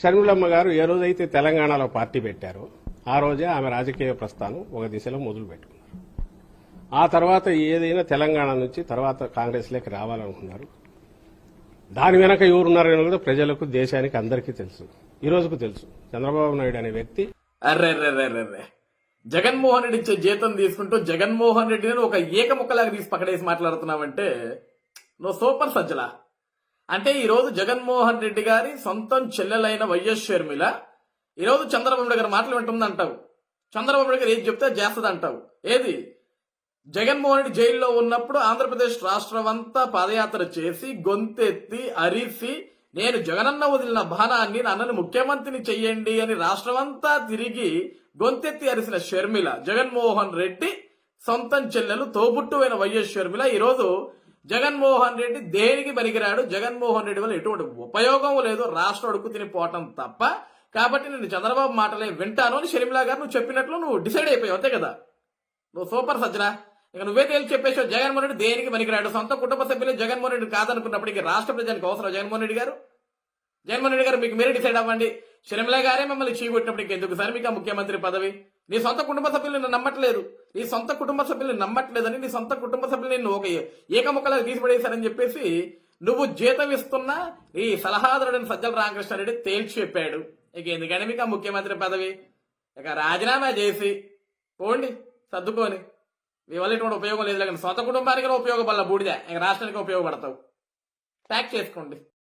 షర్మిలమ్మ గారు ఏ రోజైతే తెలంగాణలో పార్టీ పెట్టారో ఆ రోజే ఆమె రాజకీయ ప్రస్థానం ఒక దిశలో మొదలు పెట్టుకున్నారు ఆ తర్వాత ఏదైనా తెలంగాణ నుంచి తర్వాత కాంగ్రెస్లోకి రావాలనుకున్నారు. దాని వెనక ఎవరున్నారని కూడా ప్రజలకు దేశానికి అందరికీ తెలుసు. ఈ రోజుకు తెలుసు. చంద్రబాబు నాయుడు అనే వ్యక్తి అర్రెర్రెర్రెర్రె జగన్మోహన్ రెడ్డి ఇచ్చే జీతం తీసుకుంటూ జగన్మోహన్ రెడ్డిని ఒక ఏకముక్కలాగా తీసి పక్కడేసి మాట్లాడుతున్నామంటే నువ్వు సూపర్ సజ్జలా. అంటే ఈరోజు జగన్మోహన్ రెడ్డి గారి సొంతం చెల్లెలైన వైఎస్ షర్మిల ఈరోజు చంద్రబాబు నాయుడు గారి మాటలు వింటుంది అంటావు చంద్రబాబు నాయుడు గారు ఏది చెప్తే చేస్తుంది అంటావు ఏది? జగన్మోహన్ రెడ్డి జైల్లో ఉన్నప్పుడు ఆంధ్రప్రదేశ్ రాష్ట్రం అంతా పాదయాత్ర చేసి గొంతెత్తి అరిసి నేను జగనన్న వదిలిన బాణాన్ని నన్నను ముఖ్యమంత్రిని చెయ్యండి అని రాష్ట్రమంతా తిరిగి గొంతెత్తి అరిసిన షర్మిల జగన్మోహన్ రెడ్డి సొంతం చెల్లెలు తోబుట్టువైన వైఎస్ షర్మిల ఈరోజు జగన్మోహన్ రెడ్డి దేనికి పనికిరాడు? జగన్మోహన్ రెడ్డి వల్ల ఎటువంటి ఉపయోగం లేదు. రాష్ట్రం అడుగు తినిపోవటం తప్ప. కాబట్టి నేను చంద్రబాబు మాటలే వింటాను అని షర్మిల గారు నువ్వు చెప్పినట్లు నువ్వు డిసైడ్ అయిపోయావు. అంతే కదా? నువ్వు సూపర్ సజ్జరా ఇక నువ్వే తేల్చి చెప్పేసావు జగన్మోహన్ రెడ్డి దేనికి పనికిరాడు? సొంత కుటుంబ సభ్యులు జగన్మోహన్ రెడ్డి కాదనుకున్నప్పటికీ రాష్ట్ర ప్రజలకు అవసరం జగన్మోహన్ రెడ్డి గారు? జగన్మోహన్ రెడ్డి గారు మీకు మీరే డిసైడ్ అవ్వండి. షర్మిల గారే మిమ్మల్ని చీకొట్టినప్పటికి ఎందుకు సార్? మీకు ఆ ముఖ్యమంత్రి పదవి? నీ సొంత కుటుంబ సభ్యులు నిన్ను నమ్మట్లేదు. నీ సొంత కుటుంబ సభ్యులు నమ్మట్లేదని నీ సొంత కుటుంబ సభ్యులు నిన్ను ఒక ఏకముఖలా తీసిపడేశారని చెప్పేసి నువ్వు జీతం ఇస్తున్న ఈ సలహాదారుడిని సజ్జల రామకృష్ణారెడ్డి తేల్చి చెప్పాడు. ఇక ఎందుకని మీకు ఆ ముఖ్యమంత్రి పదవి? ఇక రాజీనామా చేసి పోండి సర్దుకొని. మీ వల్ల ఎటువంటి ఉపయోగం లేదు. కానీ సొంత కుటుంబానికి ఉపయోగపడాల బూడిద. ఇక రాష్ట్రానికి ఉపయోగపడతావు. ప్యాక్ చేసుకోండి.